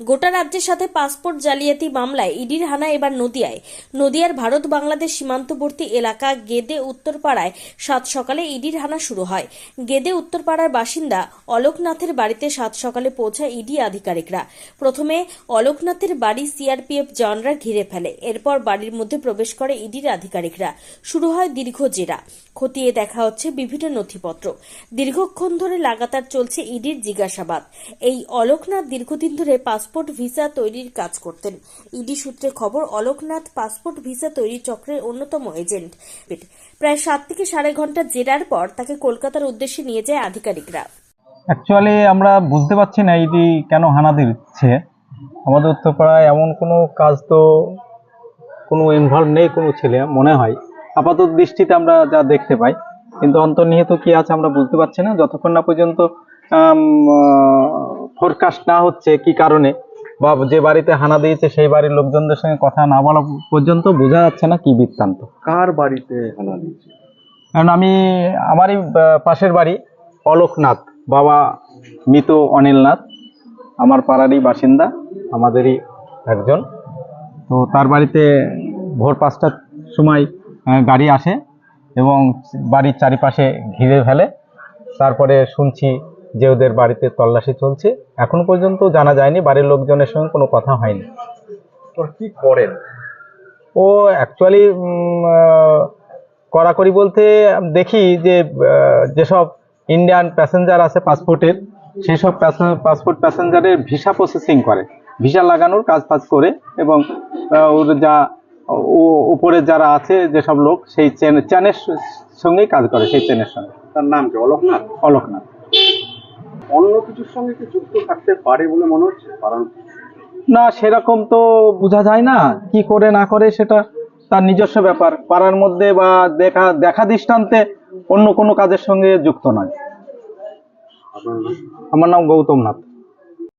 গোটা রাজ্যের সাথে পাসপোর্ট জালিয়াতি মামলায় ইডির হানা এবার নদিয়ায়। নদিয়ার ভারত বাংলাদেশ সীমান্তবর্তী এলাকা গেদে উত্তরপাড়ায় সাত সকালে ইডির হানা শুরু হয়। গেদে উত্তরপাড়ার বাসিন্দা অলোকনাথের বাড়িতে সাত সকালে পৌঁছায় ইডি আধিকারিকরা। প্রথমে অলোকনাথের বাড়ি সিআরপিএফ জওয়ানরা ঘিরে ফেলে। এরপর বাড়ির মধ্যে প্রবেশ করে ইডির আধিকারিকরা। শুরু হয় দীর্ঘ জেরা। খতিয়ে দেখা হচ্ছে বিভিন্ন নথিপত্র। দীর্ঘক্ষণ ধরে লাগাতার চলছে ইডির জিজ্ঞাসাবাদ। এই অলোকনাথ দীর্ঘদিন ধরে পাসপোর্ট ভিসা তৈরির কাজ করতেন। ইডি সূত্রে খবর, অলোকনাথ পাসপোর্ট ভিসা তৈরি চক্রের অন্যতম এজেন্ট। প্রায় সাত থেকে সাড়ে ঘণ্টা জেরার পর তাকে কলকাতার উদ্দেশ্যে নিয়ে যায় আধিকারিকরা। অ্যাকচুয়ালি আমরা বুঝতে পারছি না ইডি কেন হানা দিচ্ছে। আমাদের উত্তরপাড়ায় এমন কোনো কাজ তো কোনো ইনভলভ নেই, কোনো ছেলে, মনে হয়। আপাতত দৃষ্টিতে আমরা যা দেখতে পাই। কিন্তু অন্তর্নিহিত কি আছে আমরা বুঝতে পারছি না। যতক্ষণ না পর্যন্ত ফোরকাস্ট না হচ্ছে কি কারণে? বা যে বাড়িতে হানা দিয়েছে সেই বাড়ির লোকজনদের সঙ্গে কথা না বলা পর্যন্ত বোঝা যাচ্ছে না কি বৃত্তান্ত। কার বাড়িতে হানা দিয়েছে? কারণ আমি আমারই পাশের বাড়ি অলোকনাথ। বাবা মৃত অনিলনাথ আমার পাড়ারই বাসিন্দা আমাদেরই একজন। তো তার বাড়িতে ভোর পাঁচটার সময় গাড়ি আসে এবং বাড়ির চারিপাশে ঘিরে ফেলে। তারপরে শুনছি যে ওদের বাড়িতে তল্লাশি চলছে এখন পর্যন্ত জানা যায়নি বাড়ির লোকজনের সঙ্গে কোনো কথা হয়নি। কি করেন? ও অ্যাকচুয়ালি কড়াকড়ি বলতে দেখি যে যেসব ইন্ডিয়ান প্যাসেঞ্জার আছে পাসপোর্টের সেসব পাসপোর্ট প্যাসেঞ্জারের ভিসা প্রসেসিং করে। ভিসা লাগানোর কাজ ফাজ করে এবং ওর যা ও উপরে যারা আছে যেসব লোক সেই চেন চ্যানের সঙ্গেই কাজ করে সেই চেনের সঙ্গে। তার নাম কি? অলোকনাথ? অলোকনাথ। অন্য কিছুর সঙ্গে কি যুক্ত থাকতে পারে বলে মনে হচ্ছে? কারণ না সেরকম তো বোঝা যায় না। কি করে না করে সেটা তার নিজস্ব ব্যাপার। পাড়ার মধ্যে বা দেখা দেখা দৃষ্টান্তে অন্য কোনো কাজের সঙ্গে যুক্ত নয়। আমার নাম গৌতম নাথ।